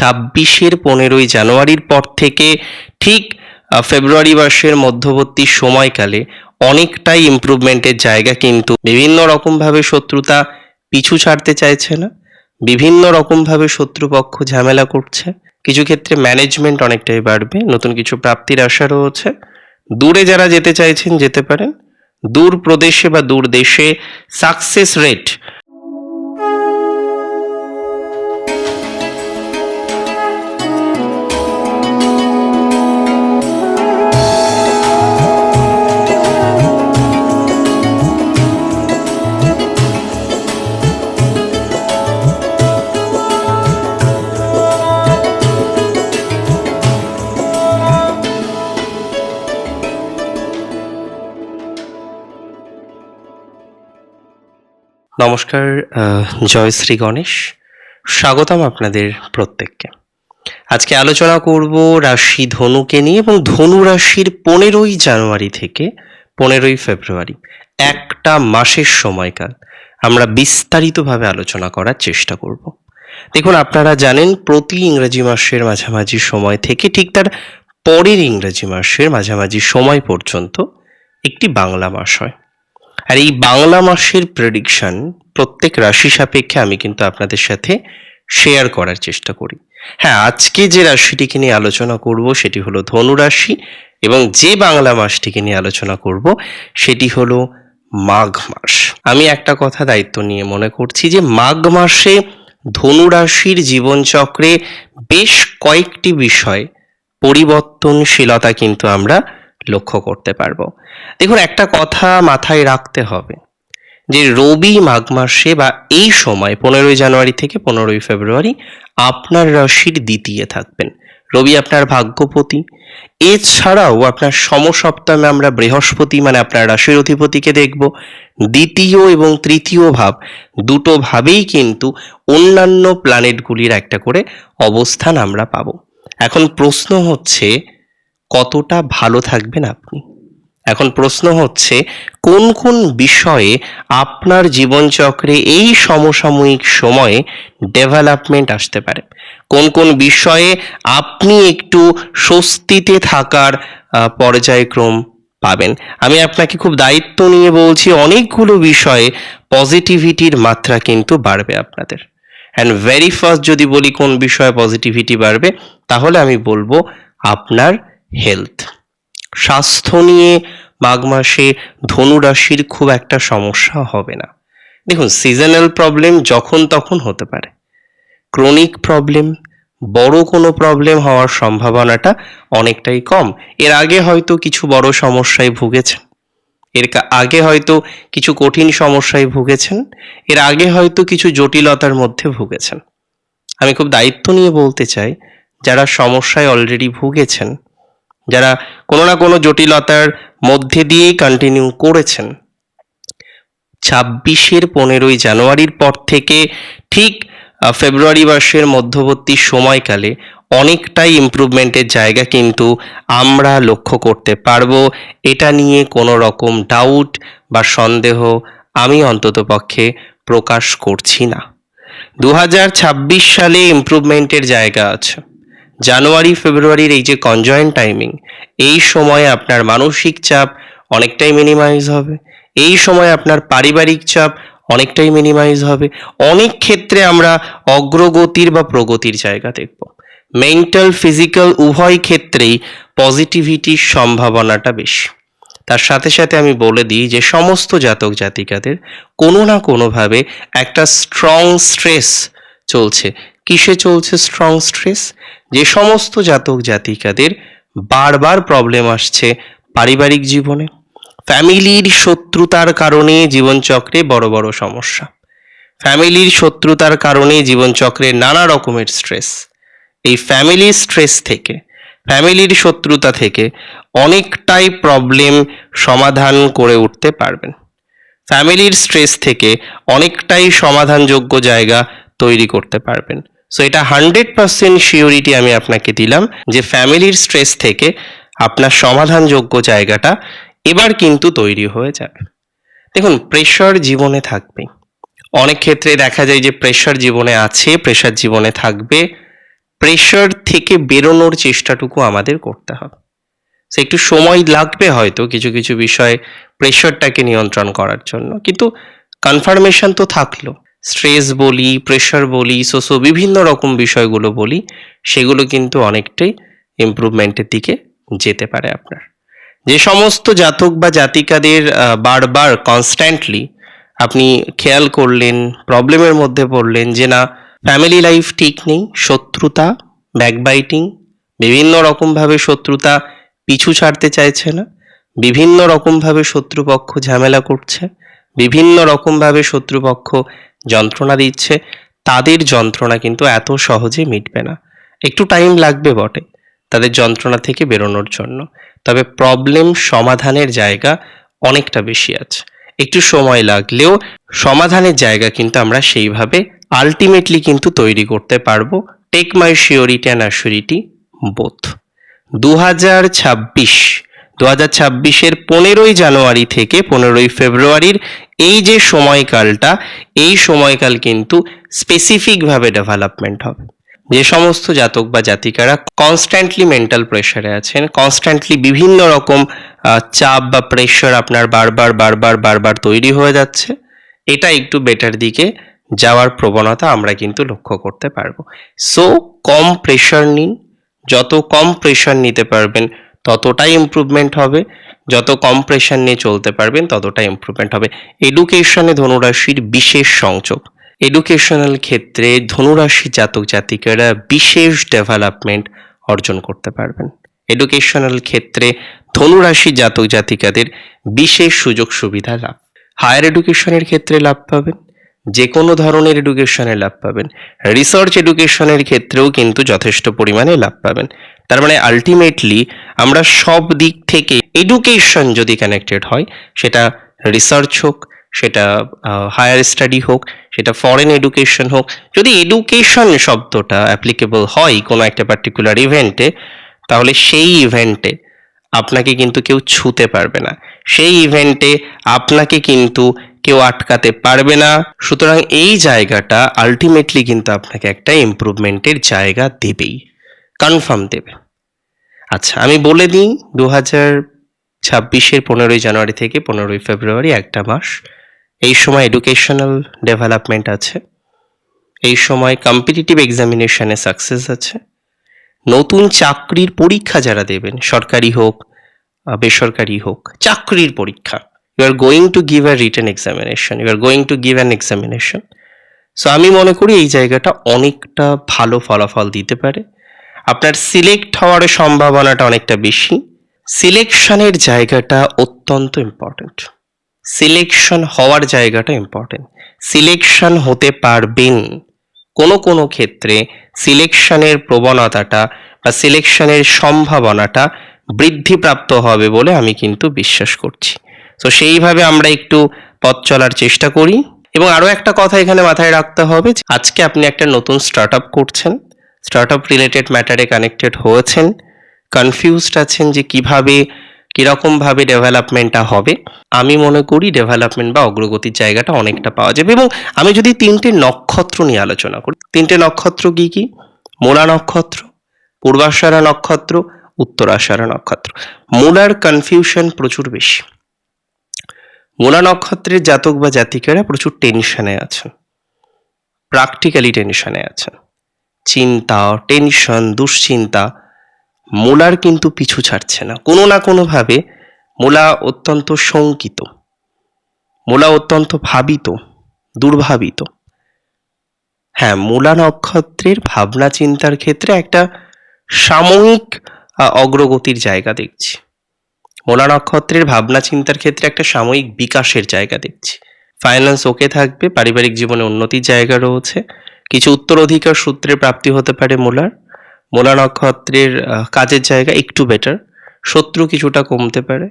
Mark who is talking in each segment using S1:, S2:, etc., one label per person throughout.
S1: ছাব্বিশের পনেরোই জানুয়ারির পর থেকে ঠিক ফেব্রুয়ারি মাসের মধ্যবর্তী সময়কালে অনেকটাই ইমপ্রুভমেন্টের জায়গা কিন্তু বিভিন্ন রকমভাবে শত্রুতা পিছু ছাড়তে চাইছে না, বিভিন্ন রকমভাবে শত্রুপক্ষ ঝামেলা করছে। কিছু ক্ষেত্রে ম্যানেজমেন্ট অনেকটাই বাড়বে, নতুন কিছু প্রাপ্তির আশা রয়েছে। দূরে যারা যেতে চাইছেন যেতে পারেন। দূর প্রদেশে বা দূর দেশে সাকসেস রেট নমস্কার জয় শ্রী গণেশ। স্বাগতম আপনাদের প্রত্যেককে। আজকে আলোচনা করব রাশি ধনুকে নিয়ে এবং ধনু রাশির পনেরোই জানুয়ারি থেকে পনেরোই ফেব্রুয়ারি, একটা মাসের সময়কাল। আমরা বিস্তারিতভাবে আলোচনা করার চেষ্টা করব। দেখুন, আপনারা জানেন প্রতি ইংরেজি মাসের মাঝামাঝি সময় থেকে ঠিক তার পরের ইংরেজি মাসের মাঝামাঝি সময় পর্যন্ত একটি বাংলা মাস হয়। আর এই বাংলা মাসের প্রেডিকশন প্রত্যেক রাশি সাপেক্ষে আমি কিন্তু আপনাদের সাথে শেয়ার করার চেষ্টা করি। হ্যাঁ আজকে যে রাশিটিকে নিয়ে আলোচনা করব সেটি হলো ধনু রাশি এবং যে বাংলা মাসটিকে নিয়ে আলোচনা করব সেটি হলো মাঘ মাস। আমি একটা কথা দায়িত্ব নিয়ে মনে করছি যে মাঘ মাসে ধনু রাশির জীবনচক্রে বেশ কয়েকটি বিষয় পরিবর্তনশীলতা কিন্তু আমরা লক্ষ্য করতে পারব। দেখুন, একটা কথা মাথায় রাখতে হবে যে রবি মাঘ মাসে বা এই সময় পনেরোই জানুয়ারি থেকে পনেরোই ফেব্রুয়ারি আপনার রাশির দ্বিতীয় থাকবেন। রবি আপনার ভাগ্যপতি। এছাড়াও আপনার সমসপ্তমে আমরা বৃহস্পতি মানে আপনার রাশির অধিপতিকে দেখব। দ্বিতীয় এবং তৃতীয় ভাব দুটো ভাবেই কিন্তু অন্যান্য প্ল্যানেটগুলির একটা করে অবস্থান আমরা পাবো। এখন প্রশ্ন হচ্ছে কতটা ভালো থাকবেন আপনি? এখন প্রশ্ন হচ্ছে, কোন কোন বিষয়ে আপনার জীবনচক্রে এই সমসাময়িক সময়ে ডেভেলপমেন্ট আসতে পারে? কোন কোন বিষয়ে আপনি একটু স্বস্তিতে থাকার পর্যায়ক্রম পাবেন? আমি আপনাকে খুব দায়িত্ব নিয়ে বলছি, অনেকগুলো বিষয়ে পজিটিভিটির মাত্রা কিন্তু বাড়বে আপনাদের। অ্যান্ড ভেরি ফার্স্ট যদি বলি কোন বিষয়ে পজিটিভিটি বাড়বে, তাহলে আমি বলব আপনার হেলথ স্বাস্থ্য নিয়ে মাঘ মাসে ধনু রাশির খুব একটা সমস্যা হবে না। দেখুন সিজনাল প্রবলেম যখন তখন হতে পারে। ক্রনিক প্রবলেম বড় কোনো প্রবলেম হওয়ার সম্ভাবনাটা অনেকটাই কম। এর আগে হয়তো কিছু বড় সমস্যায় ভুগেছেন। এর আগে হয়তো কিছু কঠিন সমস্যায় ভুগেছেন। এর আগে হয়তো কিছু জটিলতার মধ্যে ভুগেছেন। আমি খুব দায়িত্ব নিয়ে বলতে চাই, যারা সমস্যায় অলরেডি ভুগেছেন যারা কোনো না কোনো জটিলতার মধ্যে দিয়েই কন্টিনিউ করেছেন। ছাব্বিশের পনেরোই জানুয়ারির পর থেকে ঠিক ফেব্রুয়ারি মাসের মধ্যবর্তী সময়কালে অনেকটাই ইমপ্রুভমেন্টের জায়গা কিন্তু আমরা লক্ষ্য করতে পারব। এটা নিয়ে কোনো রকম ডাউট বা সন্দেহ আমি অন্ততপক্ষে প্রকাশ করছি না। দু হাজার ছাব্বিশ সালে ইমপ্রুভমেন্টের জায়গা আছে। জানুয়ারি, ফেব্রুয়ারির এই যে কনজয়েন্ট টাইমিং এই সময়ে আপনার মানসিক চাপ অনেকটাই মিনিমাইজ হবে। এই সময় আপনার পারিবারিক চাপ অনেকটাই মিনিমাইজ হবে। অনেক ক্ষেত্রে আমরা অগ্রগতির বা প্রগতির জায়গা দেখব। মেন্টাল ফিজিক্যাল উভয় ক্ষেত্রেই পজিটিভিটির সম্ভাবনাটা বেশি। তার সাথে সাথে আমি বলে দিই যে সমস্ত জাতক জাতিকাদের কোনো না কোনোভাবে একটা স্ট্রং স্ট্রেস চলছে। কিসে চলছে স্ট্রং স্ট্রেস যে সমস্ত জাতক জাতিকাদের বারবার প্রবলেম আসছে পারিবারিক জীবনে। ফ্যামিলির শত্রুতার কারণে জীবনচক্রে বড় বড় সমস্যা। ফ্যামিলির শত্রুতার কারণে জীবনচক্রে নানা রকমের স্ট্রেস এই ফ্যামিলির স্ট্রেস থেকে ফ্যামিলির শত্রুতা থেকে অনেকটাই প্রবলেম সমাধান করে উঠতে পারবেন। ফ্যামিলির স্ট্রেস থেকে অনেকটাই সমাধানযোগ্য জায়গা তৈরি করতে পারবেন। সো এটা হান্ড্রেড পার্সেন্ট শিওরিটি আমি আপনাকে দিলাম যে ফ্যামিলির স্ট্রেস থেকে আপনার সমাধানযোগ্য জায়গাটা এবার কিন্তু তৈরি হয়ে যাবে। দেখুন প্রেশার জীবনে থাকবে অনেক ক্ষেত্রে দেখা যায় যে প্রেশার জীবনে আছে প্রেশার জীবনে থাকবে। প্রেশার থেকে বেরোনোর চেষ্টাটুকু আমাদের করতে হবে। সে একটু সময় লাগবে হয়তো কিছু কিছু বিষয়ে প্রেশারটাকে নিয়ন্ত্রণ করার জন্য। কিন্তু কনফার্মেশন তো থাকল। স্ট্রেস বলি প্রেশার বলি সোসো বিভিন্ন রকম বিষয়গুলো বলি, সেগুলো কিন্তু অনেকটাই ইমপ্রুভমেন্টের দিকে যেতে পারে আপনার। যে সমস্ত জাতক বা জাতিকাদের বারবার কনস্ট্যান্টলি আপনি খেয়াল করলেন প্রবলেমের মধ্যে পড়লেন যে না ফ্যামিলি লাইফ ঠিক নেই, শত্রুতা ব্যাকবাইটিং বিভিন্ন রকমভাবে শত্রুতা পিছু ছাড়তে চাইছে না, বিভিন্ন রকমভাবে শত্রুপক্ষ ঝামেলা করছে, বিভিন্ন রকমভাবে শত্রুপক্ষ যন্ত্রণা দিচ্ছে, তাদের যন্ত্রণা কিন্তু এত সহজে মিটবে না। একটু টাইম লাগবে বটে তাদের যন্ত্রণা থেকে বেরোনোর জন্য। তবে প্রবলেম সমাধানের জায়গা অনেকটা বেশি আছে। একটু সময় লাগলেও সমাধানের জায়গা কিন্তু আমরা সেইভাবে আলটিমেটলি কিন্তু তৈরি করতে পারব। Take my surety and assurity both দু হাজার ছাব্বিশ দু হাজার ছাব্বিশের পনেরোই জানুয়ারি থেকে পনেরোই ফেব্রুয়ারির এই যে সময়কালটা, এই সময়কাল কিন্তু স্পেসিফিকভাবে ডেভেলপমেন্ট হবে। যে সমস্ত জাতক বা জাতিকারা কনস্ট্যান্টলি মেন্টাল প্রেশারে আছেন কনস্ট্যান্টলি বিভিন্ন রকম চাপ বা প্রেশার আপনার বারবার বারবার বারবার তৈরি হয়ে যাচ্ছে। এটা একটু বেটার দিকে যাওয়ার প্রবণতা আমরা কিন্তু লক্ষ্য করতে পারব। সো কম প্রেশার নিন। যত কম প্রেশার নিতে পারবেন ততটাই ইমপ্রুভমেন্ট হবে, যত কম প্রেশার নিয়ে চলতে পারবেন ততটাই ইমপ্রুভমেন্ট হবে। এডুকেশনে ধনুরাশির বিশেষ সংযোগ। এডুকেশনাল ক্ষেত্রে ধনুরাশি জাতক জাতিকারা বিশেষ ডেভেলপমেন্ট অর্জন করতে পারবেন। এডুকেশনাল ক্ষেত্রে ধনুরাশি জাতক জাতিকাদের বিশেষ সুযোগ সুবিধা লাভ। হায়ার এডুকেশনের ক্ষেত্রে লাভ পাবেন যে কোনো ধরনের এডুকেশনে লাভ পাবেন। রিসার্চ এডুকেশনের ক্ষেত্রেও কিন্তু যথেষ্ট পরিমাণে লাভ পাবেন। তার মানে আলটিমেটলি আমরা সব দিক থেকে এডুকেশন যদি কানেক্টেড হয়, সেটা রিসার্চ হোক, সেটা হায়ার স্টাডি হোক, সেটা ফরেন এডুকেশন হোক, যদি এডুকেশন শব্দটা অ্যাপ্লিকেবল হয় কোনো একটা পার্টিকুলার ইভেন্টে তাহলে সেই ইভেন্টে আপনাকে কিন্তু কেউ ছুতে পারবে না। সেই ইভেন্টে আপনাকে কিন্তু কেউ আটকাতে পারবে না। সুতরাং এই জায়গাটা আলটিমেটলি কিন্তু আপনাকে একটা ইমপ্রুভমেন্টের জায়গা দেবেই। কনফার্ম দেবে। আচ্ছা আমি বলে দিই দু হাজার ছাব্বিশের পনেরোই জানুয়ারি থেকে পনেরোই ফেব্রুয়ারি একটা মাস, এই সময় এডুকেশনাল ডেভেলপমেন্ট আছে, এই সময় কম্পিটিটিভ এক্সামিনেশনে সাকসেস আছে, নতুন চাকরির পরীক্ষা যারা দেবেন, সরকারি হোক বেসরকারি হোক, চাকরির পরীক্ষা you are going to give a return examination you are going to give an examination so আমি মনে করি এই জায়গাটা অনেকটা ভালো ফলাফল দিতে পারে। আপনার সিলেক্ট হওয়ার সম্ভাবনাটা অনেকটা বেশি। সিলেকশনের জায়গাটা অত্যন্ত ইম্পর্টেন্ট সিলেকশন হওয়ার জায়গাটা ইম্পর্টেন্ট সিলেকশন হতে পারবেন কোনো কোনো ক্ষেত্রে সিলেকশনের প্রবণতাটা বা সিলেকশনের সম্ভাবনাটা বৃদ্ধিপ্রাপ্ত হবে বলে আমি কিন্তু বিশ্বাস করছি। তো সেইভাবে আমরা একটু পথ চলার চেষ্টা করি। এবং আরও একটা কথা এখানে মাথায় রাখতে হবে আজকে আপনি একটা নতুন স্টার্ট আপ করছেন। স্টার্ট আপ রিলেটেড ম্যাটারে কানেক্টেড হয়েছেন কনফিউজড আছেন যে কীভাবে, কীরকমভাবে ডেভেলপমেন্টটা হবে। আমি মনে করি ডেভেলপমেন্ট বা অগ্রগতির জায়গাটা অনেকটা পাওয়া যাবে এবং আমি যদি তিনটে নক্ষত্র নিয়ে আলোচনা করি, তিনটে নক্ষত্র কি কি? মূলা নক্ষত্র, পূর্বাশারা নক্ষত্র, উত্তরাশারা নক্ষত্র। মূলার কনফিউশন প্রচুর বেশি। মূলা নক্ষত্রের জাতক বা জাতিকারা প্রচুর টেনশনে আছেন। প্র্যাকটিক্যালি টেনশনে আছেন। চিন্তা টেনশন দুশ্চিন্তা, মূলার কিন্তু পিছু ছাড়ছে না। কোনো না কোনোভাবে মূলা অত্যন্ত শঙ্কিত, মূলা অত্যন্ত ভাবিত, দুর্ভাবিত। হ্যাঁ মূলা নক্ষত্রের ভাবনা চিন্তার ক্ষেত্রে একটা সাময়িক অগ্রগতির জায়গা দেখছি। মূলা নক্ষত্রের ভাবনা চিন্তার ক্ষেত্রে একটা সাময়িক বিকাশের জায়গা দেখছি। ফাইন্যান্স ওকে থাকবে, পারিবারিক জীবনে উন্নতির জায়গা রয়েছে। কিছু উত্তরাধিকার সূত্রে প্রাপ্তি হতে পারে মূলার। মূলা নক্ষত্রের কাজের জায়গা একটু বেটার শত্রু কিছুটা কমতে পারে।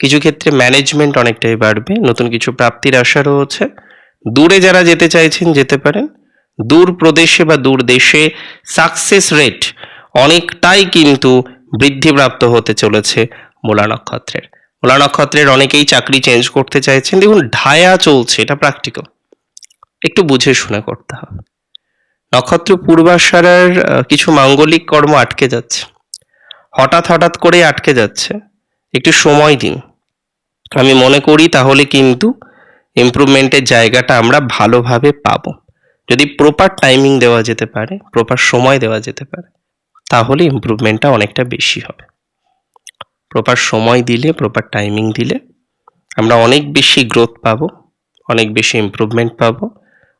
S1: কিছু ক্ষেত্রে ম্যানেজমেন্ট অনেকটাই বাড়বে, নতুন কিছু প্রাপ্তির আশা রয়েছে। দূরে যারা যেতে চাইছেন যেতে পারেন। দূর প্রদেশে বা দূর দেশে সাকসেস রেট অনেকটাই কিন্তু বৃদ্ধিপ্রাপ্ত হতে চলেছে মূলা নক্ষত্রের। মূলা নক্ষত্রের অনেকেই চাকরি চেঞ্জ করতে চাইছেন। দেখুন, ঢায়া চলছে, এটা প্র্যাকটিক্যাল একটু বুঝে শুনে করতে হবে। নক্ষত্র পূর্বাশারার কিছু মাঙ্গলিক কর্ম আটকে যাচ্ছে। হঠাৎ হঠাৎ করে আটকে যাচ্ছে। একটু সময় দিন। আমি মনে করি তাহলে কিন্তু ইমপ্রুভমেন্টের জায়গাটা আমরা ভালোভাবে পাবো। যদি প্রপার টাইমিং দেওয়া যেতে পারে প্রপার সময় দেওয়া যেতে পারে, তাহলে ইমপ্রুভমেন্টটা অনেকটা বেশি হবে। প্রপার সময় দিলে প্রপার টাইমিং দিলে আমরা অনেক বেশি গ্রোথ পাবো, অনেক বেশি ইমপ্রুভমেন্ট পাবো।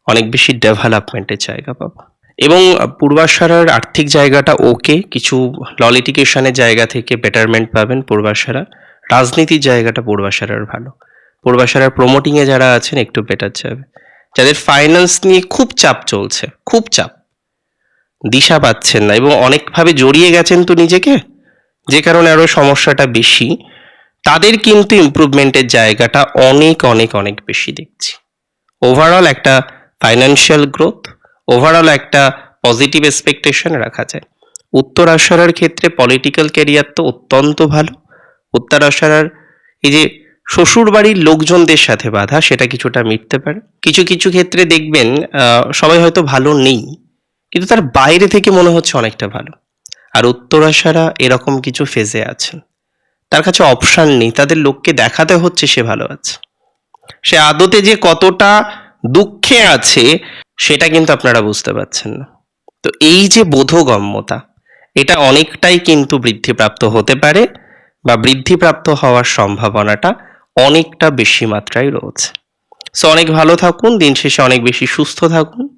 S1: অনেক বেশি ডেভেলপমেন্টের জায়গা পাবো। এবং পূর্বাশারার আর্থিক জায়গাটা ওকে কিছু ললিটিকেশনের জায়গা থেকে বেটারমেন্ট পাবেন পূর্বাশারা। রাজনীতির জায়গাটা পূর্বাশারার ভালো। পূর্বাশারার প্রমোটিংয়ে যারা আছেন, একটু বেটার যাবে। যাদের ফাইন্যান্স নিয়ে খুব চাপ চলছে, খুব চাপ। দিশা পাচ্ছেন না এবং অনেকভাবে জড়িয়ে গেছেন তো নিজেকে। যে কারণে আরও সমস্যাটা বেশি। তাদের কিন্তু ইমপ্রুভমেন্টের জায়গাটা অনেক অনেক অনেক বেশি দেখছি। ওভারঅল একটা ফাইন্যান্সিয়াল গ্রোথ ওভারঅল একটা পজিটিভ এক্সপেকটেশন রাখা যায়। উত্তর আশারার ক্ষেত্রে পলিটিক্যাল ক্যারিয়ার তো অত্যন্ত ভালো। উত্তর আশারার এই যে শ্বশুর বাড়ির লোকজনদের সাথে বাধা, সেটা কিছুটা মিটতে পারে। কিছু কিছু ক্ষেত্রে দেখবেন সবাই হয়তো ভালো নেই, কিন্তু তার বাইরে থেকে মনে হচ্ছে অনেকটা ভালো। আর উত্তর আশারা এরকম কিছু ফেজে আছেন তার কাছে অপশান নেই, তাদের লোককে দেখাতে হচ্ছে সে ভালো আছে। সে আদতে যে কতটা দুঃখে আছে, সেটা কিন্তু আপনারা বুঝতে পারছেন না। তো এই যে বোধগম্যতা, এটা অনেকটাই কিন্তু বৃদ্ধিপ্রাপ্ত হতে পারে বা বৃদ্ধিপ্রাপ্ত হওয়ার সম্ভাবনাটা অনেকটা বেশি মাত্রায় রয়েছে। সো অনেক ভালো থাকুন, দিন শেষে অনেক বেশি সুস্থ থাকুন,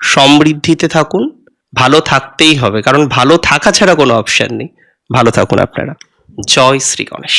S1: সমৃদ্ধিতে থাকুন, ভালো থাকতেই হবে, কারণ ভালো থাকা ছাড়া কোনো অপশন নেই। ভালো থাকুন আপনারা। জয় শ্রী গণেশ।